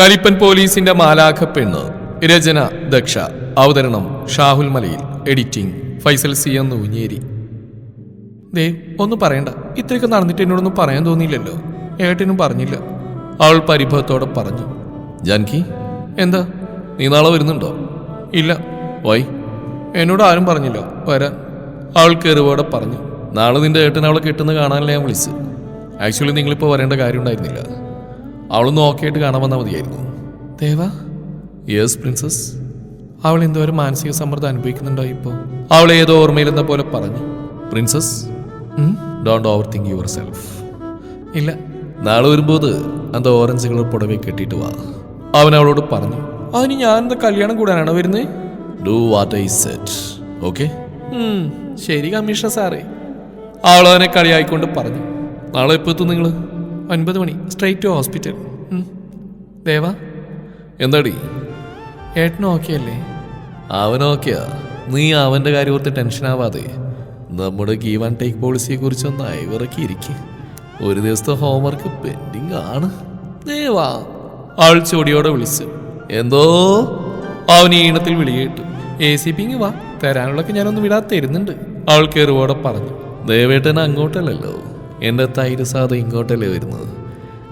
കലിപ്പൻ പോലീസിന്റെ മാലാഖ പെണ്ണ് രചന ദക്ഷ. അവതരണം ഷാഹുൽ മലയിൽ. എഡിറ്റിംഗ് ഫൈസൽ സി എന്ന് ഊഞ്ഞേരി ദേ ഒന്നും പറയണ്ട. ഇത്രയൊക്കെ നടന്നിട്ട് എന്നോടൊന്നും പറയാൻ തോന്നിയില്ലല്ലോ. ഏട്ടനും പറഞ്ഞില്ല. അവൾ പരിഭവത്തോടെ പറഞ്ഞു. ജാൻകി? എന്താ? നീ നാളെ വരുന്നുണ്ടോ? ഇല്ല. വൈ. എന്നോട് ആരും പറഞ്ഞില്ല. വരാൻ. അവൾ കയറിവോടെ പറഞ്ഞു. നാളെ നിന്റെ ഏട്ടൻ അവളെ കിട്ടുന്ന കാണാനല്ലേ ഞാൻ വിളിച്ചു ആക്ച്വലി നിങ്ങളിപ്പോൾ വരേണ്ട കാര്യം ഉണ്ടായിരുന്നില്ല. അവളൊന്ന് ഓക്കെ ആയിട്ട് കാണാൻ വന്നാൽ മതിയായിരുന്നു. Deva yes princess. അവൾ എന്തോ ഒരു മാനസിക സമ്മർദ്ദം അനുഭവിക്കുന്നുണ്ടോ ഇപ്പോൾ അവൾ ഏതോ ഓർമ്മയിലെന്ന പോലെ പറഞ്ഞു. Princess don't overthink yourself ഇല്ല. നാളെ വരുമ്പോൾ അത് ഓറഞ്ച് കളർ പുടവെ കെട്ടിയിട്ട് വാ. അവൻ അവളോട് പറഞ്ഞു അതിന് ഞാൻ എന്താ കല്യാണം കൂടാനാണോ വരുന്നത് do what I said okay ശരി കമ്മീഷണർ സാറേ. അവൾ അവനെ കളിയായിക്കൊണ്ട് പറഞ്ഞു നാളെ എപ്പോൾ എത്തും നിങ്ങൾ ഒൻപത് മണി. Straight to hospital Deva? എന്താടി? ഏട്ടനും ഓക്കെ അല്ലേ? അവൻ ഓക്കെയാ നീ അവന്റെ കാര്യം ഓർത്ത് ടെൻഷനാവാതെ നമ്മുടെ ഗീവ് ആൻഡ് ടേക്ക് പോളിസിയെ കുറിച്ച് ഒന്ന് അയവിറക്കിയിരിക്കും. ഒരു ദിവസത്തെ ഹോംവർക്ക് പെൻഡിങ് ആണ്. ദേവാ. ആൾ ചൊടിയോടെ വിളിച്ചു. എന്തോ? അവൻ ഈണത്തിൽ വിളിയേട്ടു. എ സി പിങ് വാ. തരാനുള്ളൊക്കെ ഞാനൊന്നും വിടാതെ തരുന്നുണ്ട്. അവൾ കയറുവോടെ പറഞ്ഞു. ദേവേട്ടൻ അങ്ങോട്ടല്ലല്ലോ. എന്റെ തൈര് സാധ ഇങ്ങോട്ടല്ലേ വരുന്നത്?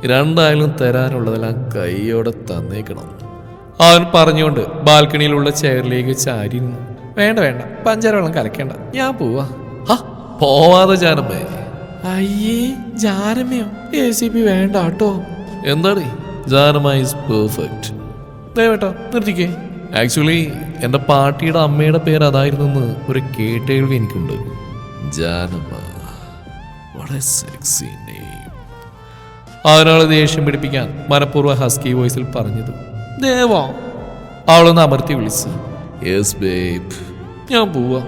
രണ്ടായാലും തരാനുള്ളതെല്ലാം കൈയോടെ തന്നേക്കണം. അവൻ പറഞ്ഞുകൊണ്ട് ബാൽക്കണിയിലുള്ള ചെയറിലേക്ക് ചാരി വേണ്ട വേണ്ട പഞ്ചാര വെള്ളം കലക്കേണ്ട. ഞാൻ പോവാ. പോവാതെ ജാനമ്മേ. അയ്യേ ജാനമ്മയോ? എ സി പി വേണ്ട കേട്ടോ എന്താണ് ജാനമ്മ ഈസ് പെർഫെക്റ്റ് ദയവേട്ടോ നിർത്തിക്കേ. ആക്ച്വലി എന്റെ പാർട്ടിയുടെ അമ്മയുടെ പേര് അതായിരുന്നെന്ന് ഒരു കേട്ടേഴ്വി എനിക്കുണ്ട്. ജാനമ്മ. വളരെ സെക്സി നെയിം അവനോട് ദേഷ്യം പിടിപ്പിക്കാൻ മനഃപൂർവ ഹസ്കി വോയിസിൽ പറഞ്ഞത്? ദേവോ. അവളൊന്ന് അമർത്തി വിളിച്ചു. യെസ് ബേബ് ഞാൻ പോവാ.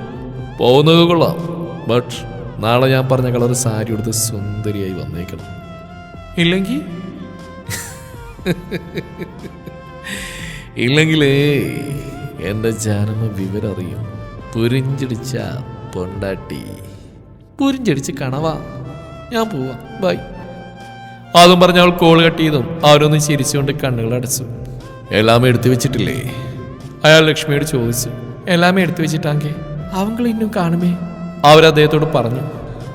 പോകുന്നത് കൊള്ളാം. ബട്ട് നാളെ ഞാൻ പറഞ്ഞ കളർ സാരി എടുത്ത് സുന്ദരിയായി വന്നേക്കണം. ഇല്ലെങ്കിൽ ഇല്ലെങ്കിലേ എന്റെ വിവരം വിവരറിയും. പുരിഞ്ചിടിച്ച പൊണ്ടാട്ടി. പുരിഞ്ചടിച്ച് കണവാ. ഞാൻ പോവാ. ബൈ. അതും പറഞ്ഞ അവൾ കോൾ കട്ട് ചെയ്തും അവരൊന്ന് ചിരിച്ചുകൊണ്ട് കണ്ണുകൾ അടച്ചു. എല്ലാം എടുത്തു വെച്ചിട്ടില്ലേ? അയാൾ ലക്ഷ്മിയോട് ചോദിച്ചു. എല്ലാം എടുത്തു വെച്ചിട്ടാങ്കേ? അവങ്ങൾ ഇന്നും കാണുമേ? അവർ അദ്ദേഹത്തോട് പറഞ്ഞു.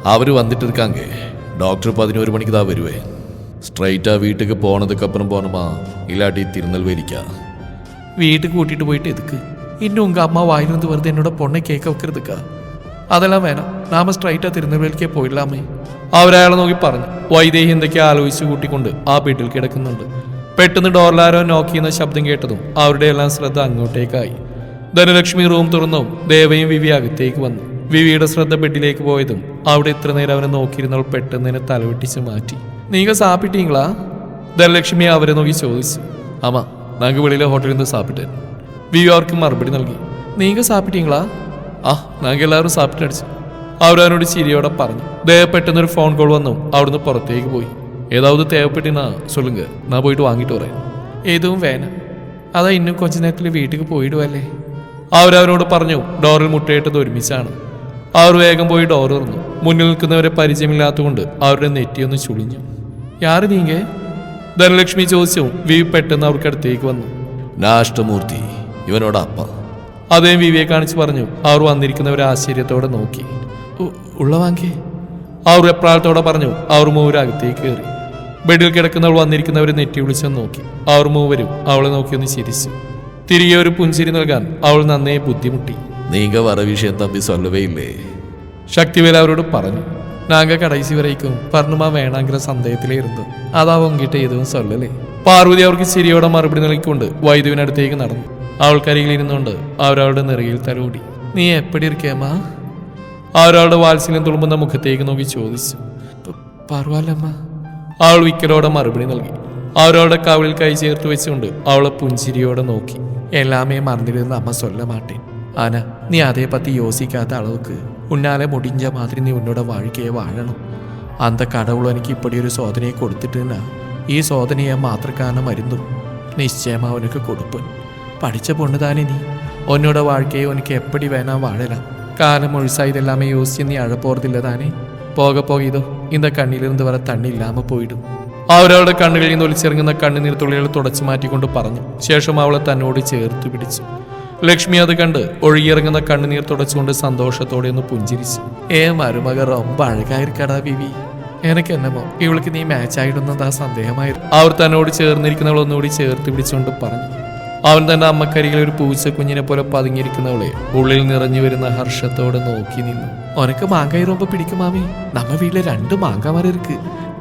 അവർ വന്നിട്ടിരിക്കാങ്കേ. ഡോക്ടർ പതിനോരു മണിക്ക് താ വരുവേ. സ്ട്രൈറ്റാ വീട്ടിലേക്ക് പോണതുക്കപ്പുറം പോണമാ. ഇല്ലാട്ടി തിരുനെൽവേലിക്ക വീട്ടിൽ കൂട്ടിയിട്ട് പോയിട്ട് എതുക്ക്? ഇന്നും ഉങ്ക അമ്മ വായിരുന്നത് വെറുതെ എന്നോട് പൊണ്ണെ കേക്ക് വെക്കരുതുക്കാ. അതെല്ലാം വേണം നാമ സ്ട്രൈറ്റാ തിരുനെൽവേലിക്ക് പോയില്ലാമേ അവരയാളെ നോക്കി പറഞ്ഞു. വൈദേഹി എന്തൊക്കെ ആലോചിച്ച് കൂട്ടിക്കൊണ്ട് ആ വീട്ടിൽ കിടക്കുന്നുണ്ട്. പെട്ടെന്ന് ഡോർലാരോ നോക്കി എന്ന ശബ്ദം കേട്ടതും അവരുടെ എല്ലാം ശ്രദ്ധ അങ്ങോട്ടേക്കായി. ധനലക്ഷ്മി റൂം തുറന്നു ദേവയും വിവി അകത്തേക്ക് വന്നു. വിവിയുടെ ശ്രദ്ധ ബെഡിലേക്ക് പോയതും അവിടെ ഇത്ര നേരം അവനെ നോക്കിയിരുന്നവൾ പെട്ടെന്ന് തന്നെ തലവെട്ടിച്ച് മാറ്റി. നീങ്ക സാപ്പിട്ടീങ്ങളാ ധനലക്ഷ്മി അവരെ നോക്കി ചോദിച്ചു. ആമാ നാങ്ക വെളിയിലെ ഹോട്ടലിൽ നിന്ന് സാപ്പിട്ടേൻ വിവി അവർക്ക് മറുപടി നൽകി. നീങ്ക സാപ്പിട്ടീങ്ങളാ ആ ഞങ്ങൾക്ക് എല്ലാവരും സാപ്പിട്ടടിച്ചു. അവരവനോട് ചിരിയോടെ പറഞ്ഞു. ദേവ പെട്ടെന്നൊരു ഫോൺ കോൾ വന്നു. അവിടുന്ന് പുറത്തേക്ക് പോയി. ഏതാവത് തേവപ്പെട്ടിനാ സൊല്ലുങ്ക നാ പോയിട്ട് വാങ്ങിട്ട് പറയാം ഏതും വേന. അതാ ഇന്നും കൊച്ചു നേരത്തിൽ വീട്ടിൽ പോയിടുവല്ലേ? അവരവരോട് പറഞ്ഞു ഡോറിൽ മുട്ടയിട്ടത് ഒരുമിച്ചാണ്. അവർ വേഗം പോയി ഡോർ തുറന്നു. മുന്നിൽ നിൽക്കുന്നവരെ പരിചയമില്ലാത്തതുകൊണ്ട് അവരുടെ നെറ്റിയൊന്ന് ചുളിഞ്ഞു. യാറ് നീങ്ങേ ധനലക്ഷ്മി ചോദിച്ചു. വി പെട്ടെന്ന് അവർക്കടുത്തേക്ക് വന്നു. നാഷ്ടമൂർത്തി ഇവനോട് അപ്പ. അദ്ദേഹം വിവിയെ കാണിച്ച് പറഞ്ഞു അവർ വന്നിരിക്കുന്നവരെ ആശ്ചര്യത്തോടെ നോക്കി. "ഉ- ഉള്ള വാങ്ങേ അവർ എപ്രാളത്തോടെ പറഞ്ഞു അവർ മൂവരും അകത്തേക്ക് കയറി. ബെഡിൽ കിടക്കുന്നവൾ വന്നിരിക്കുന്നവരെ നെറ്റി വിളിച്ചെന്ന് നോക്കി. അവർ മൂവരും അവളെ നോക്കി ഒന്ന് ചിരിച്ചു. തിരികെ ഒരു പുഞ്ചിരി നൽകാൻ അവൾ നന്നേ ബുദ്ധിമുട്ടി. നീങ്ക വര വിഷയം തമ്പി അവരോട് പറഞ്ഞു നാങ്ക കടൈസി വരയ്ക്കും പറഞ്ഞുമാ വേണമെങ്കിലും സന്ദേഹത്തിലേ ഇരുന്നു. അതാ പൊങ്കിട്ട് ഏതും സൊല്ലലേ പാർവതി അവർക്ക് ശരിയോടെ മറുപടി നൽകിക്കൊണ്ട് വൈദ്യുവിനടുത്തേക്ക് നടന്നു. അവൾക്കരികിൽ ഇരുന്നുകൊണ്ട് അവരവളുടെ നിറയിൽ തലോടി. നീ എപ്പടി ഇരിക്കേമാ അവരവളുടെ വാത്സല്യം തുളുമ്പുന്ന മുഖത്തേക്ക് നോക്കി ചോദിച്ചു. പറവാലമ്മ അവൾ വിക്കലോടെ മറുപടി നൽകി. അവരവളുടെ കവിളിൽ കൈ ചേർത്ത് വെച്ചുകൊണ്ട് അവളെ പുഞ്ചിരിയോടെ നോക്കി. എല്ലാമേ മറന്നിരുന്ന അമ്മ സ്വല്ല മാട്ടേൻ ആന നീ അതേ പറ്റി യോസിക്കാത്ത അളവുക്ക് ഉന്നാലെ മുടിഞ്ഞ മാതിരി നീ ഉന്നോടെ വാഴിക്കയെ വാഴണം. അന്ത കടവുള്ള എനിക്ക് ഇപ്പടി ഒരു സോദനയെ കൊടുത്തിട്ടാ ഈ സോദനയെ മാത്രക്കാന മരുന്നും. നിശ്ചയം അവനക്ക് കൊടുപ്പൻ படித்த பொண்ணு നീ. நீ உன்னோட എനിക്ക് എപ്പടി വേണം വാഴല. കാലം காலம் முழுசா നീ யோசிச்சு நீ அழப்போறதில்ல தானே போக போக ഇതോ இந்த കണ്ണിലിരുന്ന് വരെ തണ്ണില്ലാമ പോയിടും. അവരവളുടെ കണ്ണുകളിൽ നിന്ന് ഒലിച്ചിറങ്ങുന്ന കണ്ണുനീർ തുള്ളികൾ തുടച്ചു മാറ്റിക്കൊണ്ട് പറഞ്ഞു. ശേഷം അവളെ തന്നോട് ചേർത്ത് പിടിച്ചു. ലക്ഷ്മി അത് കണ്ട് ഒഴുകിയിറങ്ങുന്ന കണ്ണുനീർ തുടച്ചുകൊണ്ട് സന്തോഷത്തോടെ ഒന്ന് പുഞ്ചിരിച്ചു. ഏ മരുമക റൊമ്പ അഴകായിരിക്കടാ ബിവി എനിക്ക് എന്നമോ ഇവൾക്ക് നീ മാച്ച് ആയിടുന്നത് സന്ദേഹമായിരുന്നു. അവർ തന്നോട് ചേർന്നിരിക്കുന്നവളൊന്നുകൂടി ചേർത്ത് പിടിച്ചുകൊണ്ട് പറഞ്ഞു. അവൻ തന്റെ അമ്മക്കരികിൽ ഒരു പൂച്ചക്കുഞ്ഞിനെ പോലെ പതുങ്ങിയിരിക്കുന്നവളെ ഉള്ളിൽ നിറഞ്ഞു വരുന്ന ഹർഷത്തോടെ നോക്കി നിന്നു. ഉനക്ക് മാങ്കായി പിടിക്കും മാമി. നമ്മ വീട്ടിലെ രണ്ട് മാങ്കാമാർ ഇരിക്ക്.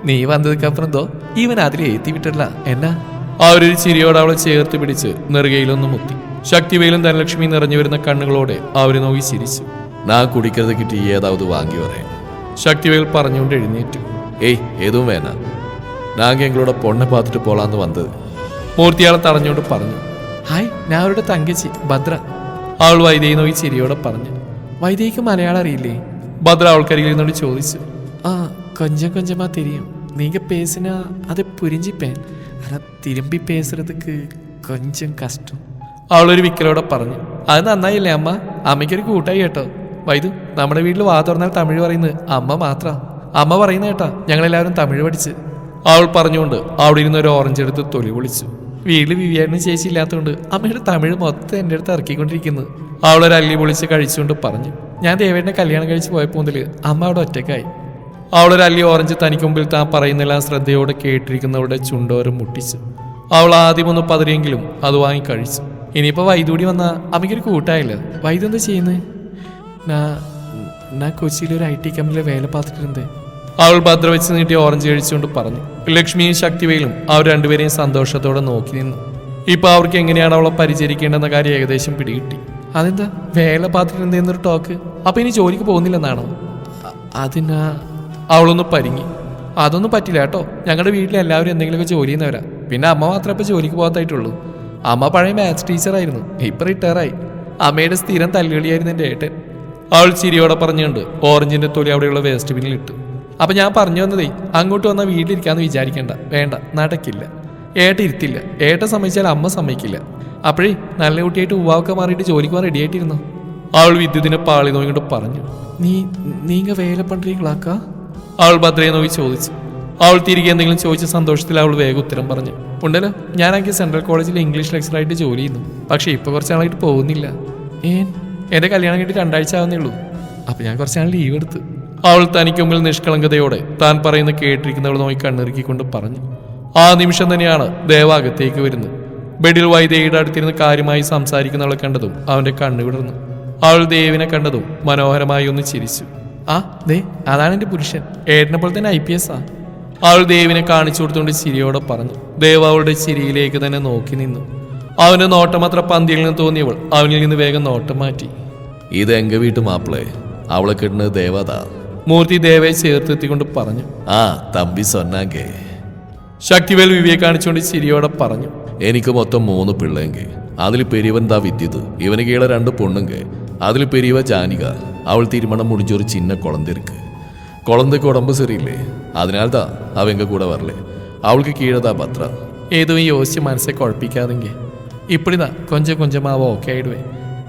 നീ വന്നതുക്കപ്പുറം എന്തോ? ഇവൻ അതിൽ എത്തി വിട്ടല്ല എന്നാ? ആ ഒരു ചിരിയോടെ അവളെ ചേർത്ത് പിടിച്ച് നെറുകയിലൊന്നും മുത്തി ശക്തിവേലും ധനലക്ഷ്മിയും നിറഞ്ഞു വരുന്ന കണ്ണുകളോടെ അവർ നോക്കി ചിരിച്ചു. നാ കുടിക്കരുത് കിട്ടി ഏതാവത് വാങ്ങി പറയാം ശക്തിവേൽ പറഞ്ഞുകൊണ്ട് എഴുന്നേറ്റു. ഏയ് ഏതും വേണ നാങ്ക എങ്ങളോട് പൊണ്ണെ പാത്തിട്ട് പോലാന്ന് വന്നത്. മൂർത്തിയാളെ തടഞ്ഞുകൊണ്ട് പറഞ്ഞു. ഹായ് ഞാൻ അവരുടെ തങ്കച്ചി ഭദ്ര. അവൾ വൈദേഹി നോക്കി ചിരിയോടെ പറഞ്ഞു. വൈദേഹിക്ക് മലയാളം അറിയില്ലേ? ഭദ്ര അവൾക്കരികിൽ നിന്നോട് ചോദിച്ചു. ആ കൊഞ്ചം കൊഞ്ചമാ തിരിയും. നീങ്ക പേസിന അത് പുരിഞ്ചിപ്പേൻ അത് തിരുമ്പി പേസുറതുക്ക് കൊഞ്ചം കഷ്ടം. അവളൊരു വിക്കലോടെ പറഞ്ഞു. അത് നന്നായില്ലേ അമ്മ? അമ്മയ്ക്കൊരു കൂട്ടായി കേട്ടോ. വൈദു നമ്മുടെ വീട്ടിൽ വാ തുറന്നാൽ തമിഴ് പറയുന്നത് അമ്മ മാത്ര. അമ്മ പറയുന്ന കേട്ടാ ഞങ്ങളെല്ലാവരും തമിഴ് പഠിച്ച്. അവൾ പറഞ്ഞുകൊണ്ട് അവിടെ ഇരുന്ന് ഒരു ഓറഞ്ച് എടുത്ത് തൊലി പൊളിച്ചു. വീട്ടിൽ വിവിയാനും ചേച്ചി ഇല്ലാത്തതുകൊണ്ട് അമ്മയുടെ തമിഴ് മൊത്തം എന്റെ അടുത്ത് ഇറക്കിക്കൊണ്ടിരിക്കുന്നു. അവളൊരു അല്ലി പൊളിച്ച് കഴിച്ചുകൊണ്ട് പറഞ്ഞു ഞാൻ ദേവേട്ടനെ കല്യാണം കഴിച്ച് പോയപ്പോൾ മുതൽ അമ്മ അവിടെ ഒറ്റക്കായി അവളൊരു അല്ലി ഓറഞ്ച് തനിക്ക് മുമ്പിൽ താൻ പറയുന്നില്ല ശ്രദ്ധയോടെ കേട്ടിരിക്കുന്നവരുടെ ചുണ്ടോരം മുട്ടിച്ച്. അവൾ ആദ്യം ഒന്ന് പതറിയെങ്കിലും അത് വാങ്ങി കഴിച്ചു. ഇനിയിപ്പോൾ വൈദൂടി വന്നാൽ അമ്മയ്ക്കൊരു കൂട്ടായില്ല? വൈദ്യു എന്താ ചെയ്യുന്നത് ഞാൻ ഞാൻ കൊച്ചിയിലൊരു ഐ ടി കമ്പനിയിലെ വേല പാത്തിട്ടുണ്ട് അവൾ ഭദ്ര വെച്ച് നീട്ടി ഓറഞ്ച് കഴിച്ചുകൊണ്ട് പറഞ്ഞു ലക്ഷ്മിയും ശക്തിവേലും അവർ രണ്ടുപേരെയും സന്തോഷത്തോടെ നോക്കി നിന്നു. ഇപ്പൊ അവർക്ക് എങ്ങനെയാണ് അവളെ പരിചരിക്കേണ്ടെന്ന കാര്യം ഏകദേശം പിടികിട്ടി. അതെന്താ? വേല എന്തെന്നൊരു ടോക്ക് അപ്പൊ ഇനി ജോലിക്ക് പോകുന്നില്ലെന്നാണോ? അതിനാ? അവളൊന്ന് പരിങ്ങി. അതൊന്നും പറ്റില്ല കേട്ടോ. ഞങ്ങളുടെ വീട്ടിലെ എല്ലാവരും എന്തെങ്കിലുമൊക്കെ ജോലി ചെയ്യുന്നവരാ. പിന്നെ അമ്മ മാത്രമേ ഇപ്പൊ ജോലിക്ക് പോകാത്തായിട്ടുള്ളൂ. അമ്മ പഴയ മാത്സ് ടീച്ചറായിരുന്നു ഇപ്പൊ റിട്ടയറായി അമ്മയുടെ സ്ഥിരം തല്ലുകളിയായിരുന്നു എന്റെ ഏട്ടൻ. അവൾ ചിരിയോടെ പറഞ്ഞുകൊണ്ട് ഓറഞ്ചിന്റെ തൊലി അവിടെയുള്ള വേസ്റ്റ് ബിന്നിൽ ഇട്ടു. അപ്പൊ ഞാൻ പറഞ്ഞു വന്നതേ അങ്ങോട്ട് വന്നാൽ വീട്ടിലിരിക്കാന്ന് വിചാരിക്കണ്ട. വേണ്ട നടക്കില്ല. ഏട്ട ഇരുത്തില്ല. ഏട്ട സമ്മതിച്ചാൽ അമ്മ സമ്മതിക്കില്ല. അപ്പോഴേ നല്ല കുട്ടിയായിട്ട് ഉവാവൊക്കെ മാറിയിട്ട് ജോലിക്ക് പോകാൻ റെഡി ആയിട്ടിരുന്നു അവൾ വിദ്യുതിനെ പാളി നോക്കിയിട്ട് പറഞ്ഞു. നീ നീങ്ക വേല പണ്ടീകളാക്ക അവൾ ഭദ്രയെ നോക്കി ചോദിച്ചു. അവൾ തിരികെ എന്തെങ്കിലും ചോദിച്ച സന്തോഷത്തിൽ അവൾ വേഗം ഉത്തരം പറഞ്ഞു. ഉണ്ടല്ലോ ഞാനാക്കി സെൻട്രൽ കോളേജിൽ ഇംഗ്ലീഷ് ലെക്ചറായിട്ട് ജോലി ചെയ്യുന്നു. പക്ഷെ ഇപ്പൊ കുറച്ച് നാളായിട്ട് പോകുന്നില്ല. ഏൻ? എന്റെ കല്യാണം കഴിഞ്ഞിട്ട് രണ്ടാഴ്ച ആവുന്നേ ഉള്ളൂ. അപ്പൊ ഞാൻ കുറച്ച് നാൾ ലീവ് എടുത്തു. അവൾ തനിക്ക് മുമ്പിൽ നിഷ്കളങ്കതയോടെ താൻ പറയുന്ന കേട്ടിരിക്കുന്നവൾ നോക്കി കണ്ണിറുക്കിക്കൊണ്ട് പറഞ്ഞു ആ നിമിഷം തന്നെയാണ് ദേവ അകത്തേക്ക് വരുന്നത്. ബെഡിൽ വൈദേഹിയുടെ അടുത്തിരുന്ന് കാര്യമായി സംസാരിക്കുന്നവളെ കണ്ടതും അവന്റെ കണ്ണു വിടർന്നു. അവൾ ദേവിനെ കണ്ടതും മനോഹരമായി ഒന്ന് ചിരിച്ചു. ആ ദേ അതാണ് എന്റെ പുരുഷൻ. ഏട്ടനെ പോലെ തന്നെ ഐ പി എസ് ആ. അവൾ ദേവിനെ കാണിച്ചു കൊടുത്തുകൊണ്ട് ചിരിയോടെ പറഞ്ഞു. ദേവ് അവളുടെ ചിരിയിലേക്ക് തന്നെ നോക്കി നിന്നു. അവന്റെ നോട്ടം അത്ര പന്തിയിൽ നിന്ന് തോന്നിയവൾ അവനിൽ നിന്ന് വേഗം നോട്ടം മാറ്റി. ഇത് എങ്ക വീട്ടു മാപ്പിളേ. അവളെ കിട്ടുന്നത് ദേവതാ. മൂർത്തി ദേവയെ ചേർത്തെത്തിക്കൊണ്ട് പറഞ്ഞു. ആ തമ്പി സ്വന്നാങ്കേ ശക്തിവേൽ വിവിയെ കാണിച്ചുകൊണ്ട് ശരിയോടെ പറഞ്ഞു. എനിക്ക് മൊത്തം മൂന്ന് പിള്ളേങ്കെ. അതിൽ പെരിയവൻ താ വിദ്യത് ഇവന് കീഴ രണ്ട് പൊണ്ണുങ്കെ. അതിൽ പെരിയവ ജാനിക അവൾ തീരുമാനം മുടിച്ചൊരു ചിന്ന കുളന്തിരിക്ക്. കുളന്തയ്ക്ക് ഉടമ്പ് ശരിയില്ലേ അതിനാൽ താ അവങ്ക കൂടെ വരലേ. അവൾക്ക് കീഴതാ പത്ര ഏതും ഈ യോശി മനസ്സെ കുഴപ്പിക്കാതെങ്കിൽ ഇപ്പടിതാ കൊഞ്ചം കൊഞ്ചമാവ ഓക്കെ ആയിടുവേ.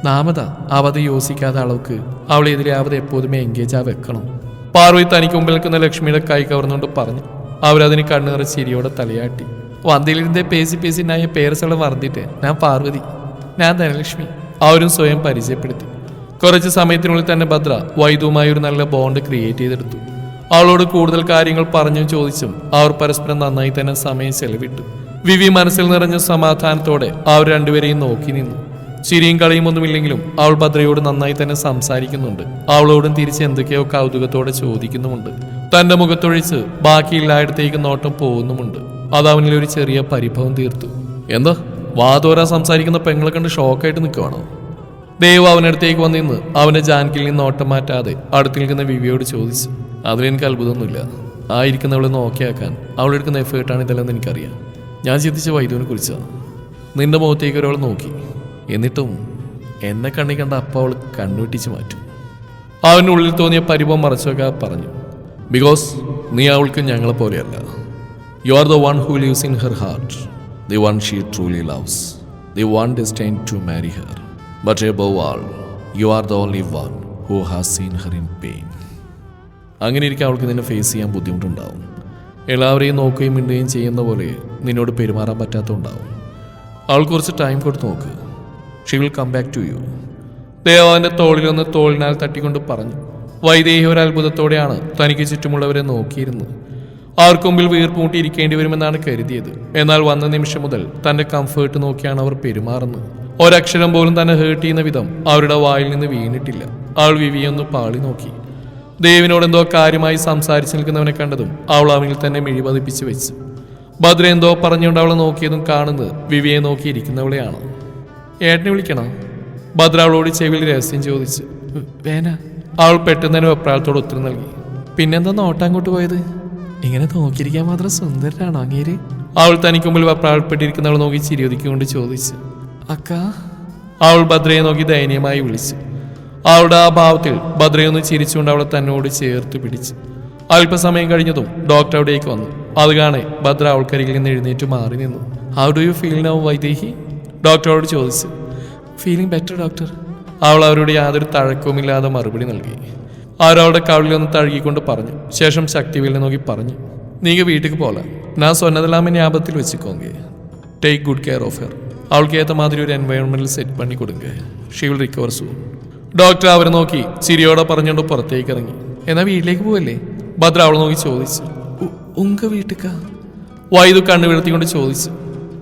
നാമതാ അവത് യോസിക്കാതെ അളവ്ക്ക് അവൾ എതിരെ അവത് എപ്പോഴും എൻഗേജ് ആ വെക്കണം. പാർവതി തനിക്ക് മുമ്പിൽ നിൽക്കുന്ന ലക്ഷ്മിയുടെ കൈ കവർന്നുകൊണ്ട് പറഞ്ഞു. അവരതിന് കണ്ണുനിറ ചിരിയോടെ തലയാട്ടി. വന്തിലിരുന്ന് പേസി പേസി നായ പേരസളം വർദ്ധിട്ട് ഞാൻ പാർവതി ഞാൻ ധനലക്ഷ്മി അവരും സ്വയം പരിചയപ്പെടുത്തി. കുറച്ച് സമയത്തിനുള്ളിൽ തന്നെ ഭദ്ര വൈദ്യവുമായി ഒരു നല്ല ബോണ്ട് ക്രിയേറ്റ് ചെയ്തെടുത്തു. അവളോട് കൂടുതൽ കാര്യങ്ങൾ പറഞ്ഞു ചോദിച്ചും അവർ പരസ്പരം നന്നായി തന്നെ സമയം ചെലവിട്ടു. വിവി മനസ്സിൽ നിറഞ്ഞ സമാധാനത്തോടെ അവർ രണ്ടുപേരെയും നോക്കി നിന്നു. ചിരിയും ഒന്നുമില്ലെങ്കിലും അവൾ ഭദ്രയോട് നന്നായി തന്നെ സംസാരിക്കുന്നുണ്ട്. അവളോടും തിരിച്ച് എന്തൊക്കെയോ കൗതുകത്തോടെ ചോദിക്കുന്നുമുണ്ട്. തന്റെ മുഖത്തൊഴിച്ച് ബാക്കിയില്ലായിടത്തേക്ക് നോട്ടം പോകുന്നുമുണ്ട്. അത് അവനിൽ ഒരു ചെറിയ പരിഭവം തീർത്തു. എന്താ? വാതോര സംസാരിക്കുന്ന പെങ്ങളെ കണ്ട് ഷോക്കായിട്ട് നിൽക്കുവാണോ? ദേവ് അവനടുത്തേക്ക് വന്നിന്ന് അവന്റെ ജാൻകിൽ നിന്ന് ഓട്ടം മാറ്റാതെ അടുത്ത് നിൽക്കുന്ന വിവിയോട് ചോദിച്ചു. അതിലെനിക്ക് അത്ഭുതമൊന്നുമില്ല. ആ ഇരിക്കുന്നവളെ നോക്കിയാക്കാൻ അവളെടുക്കുന്ന എഫേർട്ടാണ് ഇതെല്ലാം എനിക്കറിയാം. ഞാൻ ചിന്തിച്ച വൈദ്യുവിനെ കുറിച്ചാണ്. നിന്റെ മുഖത്തേക്ക് ഒരാൾ നോക്കി. എന്നിട്ടും എന്നെ കണ്ണി കണ്ട അപ്പ അവൾ കണ്ണുവെട്ടിച്ച് മാറ്റും. അവനുള്ളിൽ തോന്നിയ പരിഭവം മറച്ചൊക്കെ പറഞ്ഞു. ബിക്കോസ് നീ അവൾക്ക് ഞങ്ങളെ പോലെയല്ല. You are the one who lives in her heart the one she truly loves the one destined to marry her but above all you are the only one who has seen her in pain അങ്ങനെ ഇരിക്കും അവൾക്ക് നിന്നെ face ചെയ്യാൻ ബുദ്ധിമുട്ടുണ്ടാവും. എല്ലാവരെയും നോക്കുകയും മിണ്ടുകയും ചെയ്യുന്ന പോലെ നിന്നോട് പെരുമാറാൻ പറ്റാത്തതുണ്ടാവും. അവൾ കുറച്ച് ടൈം കൊടുത്ത് നോക്ക്. She will come back to you ദേവാന്റെ തോളിലൊന്ന് തോളിനാൽ തട്ടിക്കൊണ്ട് പറഞ്ഞു വൈദേഹി ഒരു അത്ഭുതത്തോടെയാണ് തനിക്ക് ചുറ്റുമുള്ളവരെ നോക്കിയിരുന്നത്. ആർക്കുമ്പിൽ മുമ്പിൽ വീർപ്പൂട്ടി ഇരിക്കേണ്ടി വരുമെന്നാണ് കരുതിയത്. എന്നാൽ വന്ന നിമിഷം മുതൽ തന്റെ കംഫേർട്ട് നോക്കിയാണ് അവർ പെരുമാറുന്നത്. ഒരക്ഷരം പോലും തന്നെ ഹേർട്ട് ചെയ്യുന്ന വിധം അവരുടെ വായിൽ നിന്ന് വീണിട്ടില്ല. അവൾ വിവിയൊന്ന് പാളി നോക്കി. ദേവിനോട് എന്തോ കാര്യമായി സംസാരിച്ചു നിൽക്കുന്നവനെ കണ്ടതും അവൾ അവനിൽ തന്നെ മിഴിപതിപ്പിച്ച് വെച്ചു. ഭദ്ര എന്തോ പറഞ്ഞുകൊണ്ട് അവളെ നോക്കിയതും കാണുന്നത് വിവിയെ നോക്കിയിരിക്കുന്നവളെയാണ്. ഏട്ടനെ വിളിക്കണോ? ഭദ്ര അവളോട് ചെവിയിൽ രഹസ്യം ചോദിച്ചു. വേന അവൾ പെട്ടെന്ന് തന്നെ വെപ്രാളത്തോട് ഉത്തരം നൽകി. പിന്നെന്താ നോട്ടം അങ്ങോട്ട് പോയത്? ഇങ്ങനെ നോക്കിയിരിക്കാൻ മാത്രം സുന്ദരനാണോ അങ്ങേര്? അവൾ തനിക്ക് മുമ്പിൽ വെപ്രാളപ്പെട്ടിരിക്കുന്നവൾ നോക്കി ചിരിയൊതുക്കിക്കൊണ്ട് ചോദിച്ചു. അക്ക? അവൾ ഭദ്രയെ നോക്കി ദയനീയമായി വിളിച്ചു. അവളുടെ ആ ഭാവത്തിൽ ഭദ്രയൊന്ന് ചിരിച്ചുകൊണ്ട് അവളെ തന്നോട് ചേർത്ത് പിടിച്ചു. അല്പസമയം കഴിഞ്ഞതും ഡോക്ടർ അവിടേക്ക് വന്നു. അത് കാണെ ഭദ്ര അവൾക്കരികിൽ നിന്ന് എഴുന്നേറ്റ് മാറി നിന്നു. How do you feel now Vaidehi? ഡോക്ടറോട് ചോദിച്ചു ഫീലിംഗ് ബെറ്റർ ഡോക്ടർ അവൾ അവരോട് യാതൊരു തഴക്കവുമില്ലാതെ മറുപടി നൽകി അവരവളുടെ കവിളിലൊന്ന് തഴുകിക്കൊണ്ട് പറഞ്ഞു ശേഷം ശക്തിവേലിനെ നോക്കി പറഞ്ഞു നീങ്ക വീട്ടിക്ക് പോല ഞാൻ സ്വന്നതെല്ലാം ஞாபகத்தில் வச்சுக்கோங்க take good care of her അവൾക്ക് ഏത്ത മാതിരി ഒരു എൻവയോൺമെന്റിൽ സെറ്റ് പണി കൊടുക്കുക she will recover soon doctor അവരെ നോക്കി ചിരിയോടെ പറഞ്ഞുകൊണ്ട് പുറത്തേക്ക് ഇറങ്ങി എന്നാ വീട്ടിലേക്ക് പോവല്ലേ ഭദ്ര അവളെ നോക്കി ചോദിച്ചു "ഉ- ഉങ്ക വീട്ടുക്കാ വൈദു കണ്ണു വീഴ്ത്തിക്കൊണ്ട് ചോദിച്ചു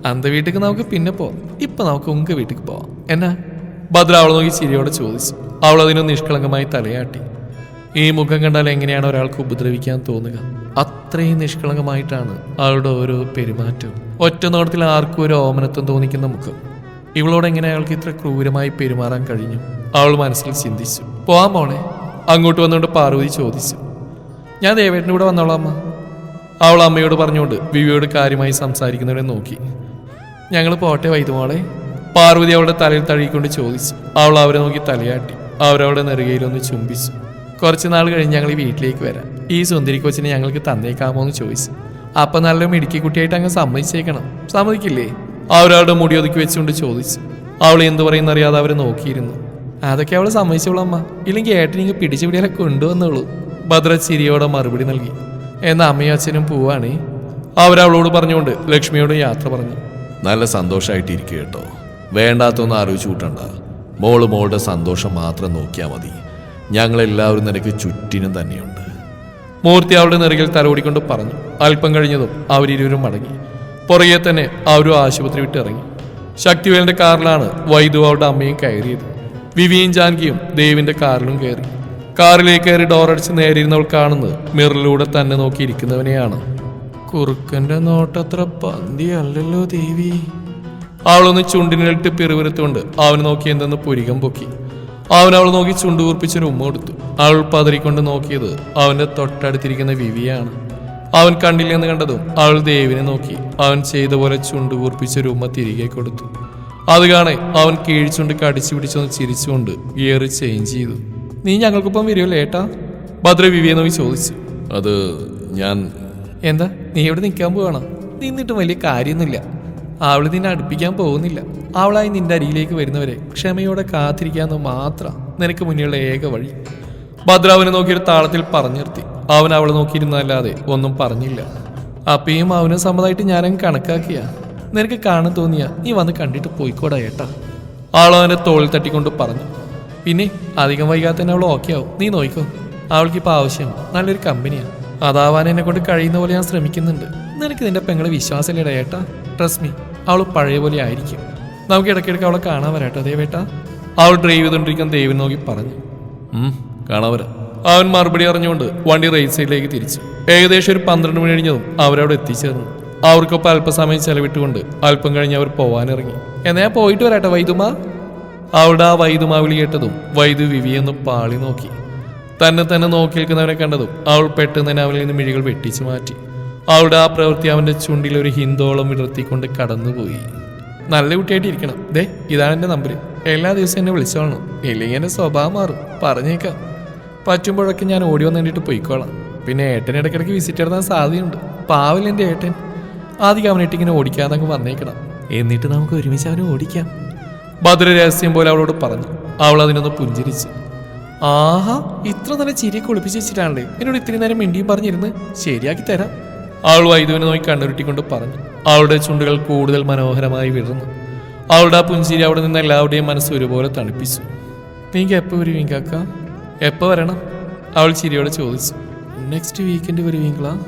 അന്ത വീട്ടിക്ക് നമുക്ക് പിന്നെ പോവാം. ഇപ്പൊ നമുക്ക് ഉങ്ക വീട്ടിക്ക് പോവാം. എന്നാ? ഭദ്ര അവളെ നോക്കി ചിരിയോടെ ചോദിച്ചു. അവൾ അതിനൊന്ന് നിഷ്കളങ്കമായി തലയാട്ടി. ഈ മുഖം കണ്ടാൽ എങ്ങനെയാണ് ഒരാൾക്ക് ഉപദ്രവിക്കാൻ തോന്നുക? അത്രയും നിഷ്കളങ്കമായിട്ടാണ് അവളുടെ ഓരോ പെരുമാറ്റവും ഒറ്റ നോട്ടത്തിൽ ആർക്കും ഒരു ഓമനത്വം തോന്നിക്കുന്ന മുഖം. ഇവളോട് എങ്ങനെ അയാൾക്ക് ഇത്ര ക്രൂരമായി പെരുമാറാൻ കഴിഞ്ഞു? അവൾ മനസ്സിൽ ചിന്തിച്ചു. പോവാൻ പോണേ അങ്ങോട്ട് വന്നുകൊണ്ട് പാർവതി ചോദിച്ചു. ഞാൻ ദേവേട്ടന്റെ കൂടെ വന്നോളാം അമ്മ. അവൾ അമ്മയോട് പറഞ്ഞുകൊണ്ട് വിവിയോട് കാര്യമായി സംസാരിക്കുന്നവരെ നോക്കി. ഞങ്ങൾ പോട്ടെ വൈദ്യുമോളെ. പാർവതി അവളുടെ തലയിൽ തഴുകിക്കൊണ്ട് ചോദിച്ചു. അവൾ അവരെ നോക്കി തലയാട്ടി. അവരവളുടെ നെറുകയിലൊന്ന് ചുംബിച്ചു. കുറച്ച് നാൾ കഴിഞ്ഞ് ഞങ്ങൾ ഈ വീട്ടിലേക്ക് വരാം. ഈ സുന്ദരി കൊച്ചിനെ ഞങ്ങൾക്ക് തന്നേക്കാമോ എന്ന് ചോദിച്ചു. അപ്പം നല്ല മിടുക്കി കുട്ടിയായിട്ട് അങ്ങ് സമ്മതിച്ചേക്കണം. സമ്മതിക്കില്ലേ? അവരവളുടെ മുടി ഒതുക്കി വെച്ചുകൊണ്ട് ചോദിച്ചു. അവൾ എന്തു പറയുന്നറിയാതെ അവരെ നോക്കിയിരുന്നു. അതൊക്കെ അവൾ സമ്മതിച്ചോളൂ അമ്മ. ഇല്ലെങ്കിൽ ഏട്ടനിങ്ങ് പിടിച്ചു പിടിയാലെ കൊണ്ടുവന്നോളൂ. ഭദ്ര ചിരിയോടെ മറുപടി നൽകി. എന്നാ അമ്മയും അച്ഛനും പോവാണേ. അവരവളോട് പറഞ്ഞുകൊണ്ട് ലക്ഷ്മിയോട് യാത്ര പറഞ്ഞു. നല്ല സന്തോഷമായിട്ടിരിക്കുക കേട്ടോ. വേണ്ടാത്തൊന്നും ആലോചിച്ച് കൂട്ടണ്ട. മോൾ മോളുടെ സന്തോഷം മാത്രം നോക്കിയാൽ മതി. ഞങ്ങളെല്ലാവരും നിനക്ക് ചുറ്റിനും തന്നെയുണ്ട്. മൂർത്തി അവളുടെ നിറകിൽ തലോടിക്കൊണ്ട് പറഞ്ഞു. അല്പം കഴിഞ്ഞതും അവരിരുവരും മടങ്ങി. പുറകെ തന്നെ അവരും ആശുപത്രി വിട്ട് ഇറങ്ങി. ശക്തിവേലിന്റെ കാറിലാണ് വൈദു അവളുടെ അമ്മയും കയറിയത്. വിവിയും ജാൻകിയും ദേവിന്റെ കാറിലും കയറി. കാറിലേക്ക് കയറി ഡോറടിച്ച് നേരിരുന്നവൾ കാണുന്നത് മിററിലൂടെ തന്നെ നോക്കിയിരിക്കുന്നവനെയാണ്. കുറുക്കന്റെ നോട്ടത്ര പന്തി അല്ലല്ലോ ദേവി. അവളൊന്ന് ചുണ്ടിനിട്ട് പിറുവിരുത്തുകൊണ്ട് അവനെ നോക്കി എന്തെന്ന് പുരികം പൊക്കി. അവൻ അവൾ നോക്കി ചുണ്ടുകൂർപ്പിച്ചൊരു ഉമ്മ കൊടുത്തു. അവൾ പതറിക്കൊണ്ട് നോക്കിയത് അവന്റെ തൊട്ടടുത്തിരിക്കുന്ന വിവിയാണ്. അവൻ കണ്ടില്ലെന്ന് കണ്ടതും അവൾ ദേവിനെ നോക്കി. അവൻ ചെയ്ത പോലെ ചുണ്ടുകൂർപ്പിച്ചൊരു ഉമ്മ തിരികെ കൊടുത്തു. അത് കാണെ അവൻ കീഴ്ച്ചുണ്ട് കടിച്ചു പിടിച്ചൊന്ന് ചിരിച്ചുകൊണ്ട് ഗിയർ ചേഞ്ച് ചെയ്തു. നീ ഞങ്ങൾക്കൊപ്പം വരുമല്ലോ ഏട്ടാ? ഭദ്ര വിവിയെ നോക്കി ചോദിച്ചു. അത് ഞാൻ എന്താ? നീ ഇവിടെ നിൽക്കാൻ പോവാണോ? നിന്നിട്ട് വലിയ കാര്യമൊന്നുമില്ല. അവൾ നിന്നെ അടുപ്പിക്കാൻ പോകുന്നില്ല. അവളായി നിന്റെ അരിയിലേക്ക് വരുന്നവരെ ക്ഷമയോടെ കാത്തിരിക്കാന്ന് മാത്രം നിനക്ക് മുന്നിലുള്ള ഏക വഴി. ഭദ്ര അവനെ നോക്കിയൊരു താളത്തിൽ പറഞ്ഞു നിർത്തി. അവൻ അവളെ നോക്കിയിരുന്നല്ലാതെ ഒന്നും പറഞ്ഞില്ല. അപ്പയും അവനും സമ്മതമായിട്ട് ഞാനങ്ങ് കണക്കാക്കിയ. നിനക്ക് കാണാൻ തോന്നിയ നീ വന്ന് കണ്ടിട്ട് പോയിക്കോടാ ഏട്ടാ. ആളവന്റെ തോളിൽ തട്ടിക്കൊണ്ട് പറഞ്ഞു. പിന്നെ അധികം വൈകാതെ തന്നെ അവൾ ഓക്കെ ആവും. നീ നോക്കിക്കോ അവൾക്കിപ്പോൾ ആവശ്യം. നല്ലൊരു കമ്പനിയാണ് അതാവാൻ എന്നെ കൊണ്ട് കഴിയുന്ന പോലെ ഞാൻ ശ്രമിക്കുന്നുണ്ട്. നിനക്ക് നിന്റെ പെങ്ങളെ വിശ്വാസമില്ലടാ ഏട്ടാ. ട്രസ്റ്റ് മീ അവൾ പഴയ പോലെ ആയിരിക്കും. നമുക്ക് ഇടയ്ക്കിടയ്ക്ക് അവളെ കാണാൻ വരാട്ടോ ദേവേട്ടാ. അവൾ ഡ്രൈവ് ചെയ്തുകൊണ്ടിരിക്കാൻ ദേവിൻ നോക്കി പറഞ്ഞു. കാണാൻ അവൻ മറുപടി അറിഞ്ഞുകൊണ്ട് വണ്ടി റൈറ്റ് സൈഡിലേക്ക് തിരിച്ചു. ഏകദേശം ഒരു പന്ത്രണ്ട് മണി കഴിഞ്ഞതും അവരവിടെ എത്തിച്ചേർന്നു. അവർക്കൊപ്പം അല്പസമയം ചെലവിട്ടുകൊണ്ട് അല്പം കഴിഞ്ഞ് അവർ പോവാനിറങ്ങി. എന്നാ പോയിട്ട് വരാട്ടെ വൈദുമ. അവളുടെ ആ വൈദുമ വിളി കേട്ടതും വൈദു വിവിയെന്ന് പാളി നോക്കി. തന്നെ തന്നെ നോക്കി നിൽക്കുന്നവനെ കണ്ടതും അവൾ പെട്ടെന്ന് തന്നെ അവനിൽ നിന്ന് മിഴികൾ വെട്ടിച്ചു മാറ്റി. അവളുടെ ആ പ്രവൃത്തി അവന്റെ ചുണ്ടിൽ ഒരു ഹിന്ദോളം വിടർത്തിക്കൊണ്ട് കടന്നുപോയി. നല്ല കുട്ടിയായിട്ട് ഇരിക്കണം ദേ ഇതാണ് എന്റെ നമ്പർ എല്ലാ ദിവസവും എന്നെ വിളിച്ചോളണം ഇല്ലെങ്കിൽ എന്റെ സ്വഭാവം മാറും. പറഞ്ഞേക്കാം. പറ്റുമ്പോഴൊക്കെ ഞാൻ ഓടി വന്ന് കണ്ടിട്ട് പോയിക്കോളാം. പിന്നെ ഏട്ടൻ ഇടയ്ക്കിടയ്ക്ക് വിസിറ്റ് നടത്താൻ സാധ്യതയുണ്ട്. പാവൽ എന്റെ ഏട്ടൻ? ആദ്യം അവനായിട്ട് ഇങ്ങനെ ഓടിക്കാതെ അങ്ങ് വന്നേക്കണം. എന്നിട്ട് നമുക്ക് ഒരുമിച്ച് അവനെ ഓടിക്കാം. ഭദ്ര രഹസ്യം പോലെ അവളോട് പറഞ്ഞു. അവൾ അതിനൊന്ന് പുഞ്ചിരിച്ചു. ആഹാ ഇത്ര നല്ല ചിരി കുളിപ്പിച്ച് വെച്ചിട്ടാണല്ലേ? എന്നോട് ഇത്രയും നേരം മിണ്ടിയും പറഞ്ഞിരുന്ന്. ശരിയാക്കി തരാം. അവൾ വൈദ്യുവിനെ നോക്കി കണ്ണുരുട്ടിക്കൊണ്ട് പറഞ്ഞു. അവളുടെ ചുണ്ടുകൾ കൂടുതൽ മനോഹരമായി വിടർന്നു. അവളുടെ ആ പുഞ്ചിരി അവിടെ നിന്ന് എല്ലാവരുടെയും മനസ്സ് ഒരുപോലെ തണുപ്പിച്ചു. നീക്ക് എപ്പോൾ വരും കാക്ക? എപ്പോൾ വരണം? അവൾ ചിരിയോടെ ചോദിച്ചു. നെക്സ്റ്റ് വീക്കെൻഡ് വരുവീങ്കളാ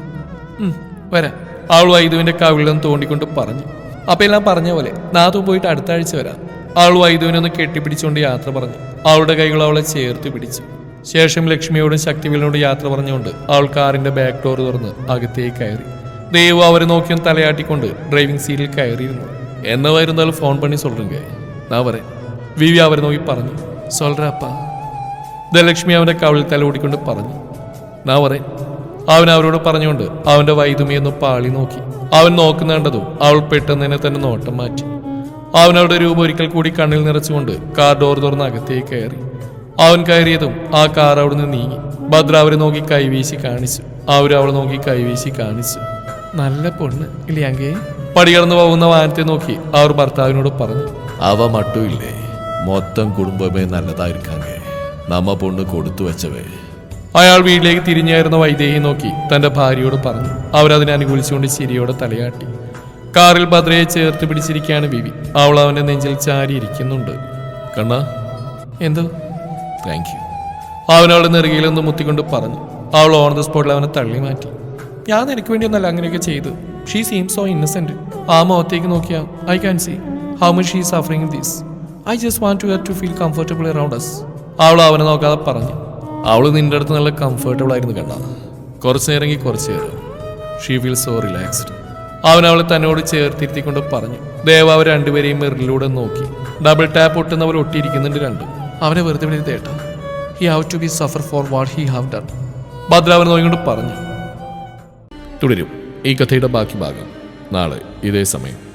വരാം. അവൾ വൈദുവിന്റെ നിന്ന് തോണ്ടിക്കൊണ്ട് പറഞ്ഞു. അപ്പോൾ എല്ലാം പറഞ്ഞ പോലെ നാത്തു പോയിട്ട് അടുത്ത ആഴ്ച വരാം. അവൾ വൈദുവിനെ ഒന്ന് കെട്ടിപ്പിടിച്ചുകൊണ്ട് യാത്ര പറഞ്ഞു. അവളുടെ കൈകൾ അവളെ ചേർത്ത് പിടിച്ചു. ശേഷം ലക്ഷ്മിയോടും ശക്തിവിലിനോടും യാത്ര പറഞ്ഞുകൊണ്ട് അവൾ കാറിന്റെ ബാക്ക് ഡോർ തുറന്ന് അകത്തേക്ക് കയറി. ദേവു അവരെ നോക്കിയും തലയാട്ടിക്കൊണ്ട് ഡ്രൈവിംഗ് സീറ്റിൽ കയറിയിരുന്നു. എന്നവാ വരുന്നാൽ ഫോൺ പണി സൊല്ലുങ്ക? പറയും വിവി അവരെ നോക്കി പറഞ്ഞു. സൊല്ലപ്പാ ധനലക്ഷ്മി അവന്റെ കവിളിൽ തലോടിക്കൊണ്ട് പറഞ്ഞു. നാ പറയും അവൻ അവരോട് പറഞ്ഞുകൊണ്ട് അവന്റെ വൈദ്യുമിയെന്ന് പാളി നോക്കി. അവൻ നോക്കുന്ന അവൾ പെട്ടെന്ന് തന്നെ തന്നെ നോട്ടം മാറ്റി. അവൻ അവളുടെ രൂപം ഒരിക്കൽ കൂടി കണ്ണിൽ നിറച്ചുകൊണ്ട് കാർ ഡോർ തുറന്ന് അകത്തേക്ക് കയറി. അവൻ കയറിയതും ആ കാർ അവിടുന്ന് നീങ്ങി. ഭദ്ര അവരെ നോക്കി കൈവീശി കാണിച്ചു. അവർ അവളെ നോക്കി കൈവീശി കാണിച്ചു. നല്ല പൊണ്ണ് ഇല്ലയാങ്കേ പടികടന്ന് പോകുന്ന വാഹനത്തെ നോക്കി അവർ ഭർത്താവിനോട് പറഞ്ഞു. അവ മട്ടുമില്ലേ? മൊത്തം കുടുംബമേ നല്ലതായിരിക്കാങ്ങേ നമ്മ പൊണ്ണ് കൊടുത്തു വെച്ചവേ. അയാൾ വീട്ടിലേക്ക് തിരിഞ്ഞായിരുന്ന വൈദേഹി നോക്കി തന്റെ ഭാര്യയോട് പറഞ്ഞു. അവരതിനെ അനുകൂലിച്ചുകൊണ്ട് ചിരിയോടെ തലയാട്ടി. കാറിൽ ഭദ്രയെ ചേർത്ത് പിടിച്ചിരിക്കുകയാണ് വിവി. അവൾ അവന്റെ നെഞ്ചിൽ ചാരിയിരിക്കുന്നുണ്ട്. കണ്ണ എന്തോ? താങ്ക് യു അവൻ അവളെ നെറുകയിലൊന്ന് മുത്തിക്കൊണ്ട് പറഞ്ഞു. അവൾ ഓൺ ദ സ്പോട്ടിൽ അവനെ തള്ളി മാറ്റി. ഞാൻ നിനക്ക് വേണ്ടിയൊന്നല്ല അങ്ങനെയൊക്കെ ചെയ്തു. ഷീ സീം സോ ഇന്നസെന്റ് ആ മുഖത്തേക്ക് നോക്കിയാൽ I can see how much she suffering this I just want to to feel comfortable around us അവൾ അവനെ നോക്കാതെ പറഞ്ഞു. അവൾ നിന്റെ അടുത്ത് നല്ല കംഫർട്ടബിൾ ആയിരുന്നു കണ്ണ. കുറച്ച് നേരമെങ്കിൽ കുറച്ച് നേരം. ഷീ ഫീൽ സോ റിലാക്സ്ഡ് അവൻ അവളെ തന്നോട് ചേർത്തിരുത്തിക്കൊണ്ട് പറഞ്ഞു ദേവ അവർ രണ്ടുപേരെയും മെറിലൂടെ നോക്കി. ഡബിൾ ടാപ്പ് ഒട്ടുന്നവർ ഒട്ടിയിരിക്കുന്നുണ്ട് രണ്ടും അവനെ വെറുതെ വിളിതേട്ടാ he have to be suffer for what he have done Bhadra അവൻ നോക്കിക്കൊണ്ട് പറഞ്ഞു തുടരും. ഈ കഥയുടെ ബാക്കി ഭാഗം നാളെ ഇതേ സമയം.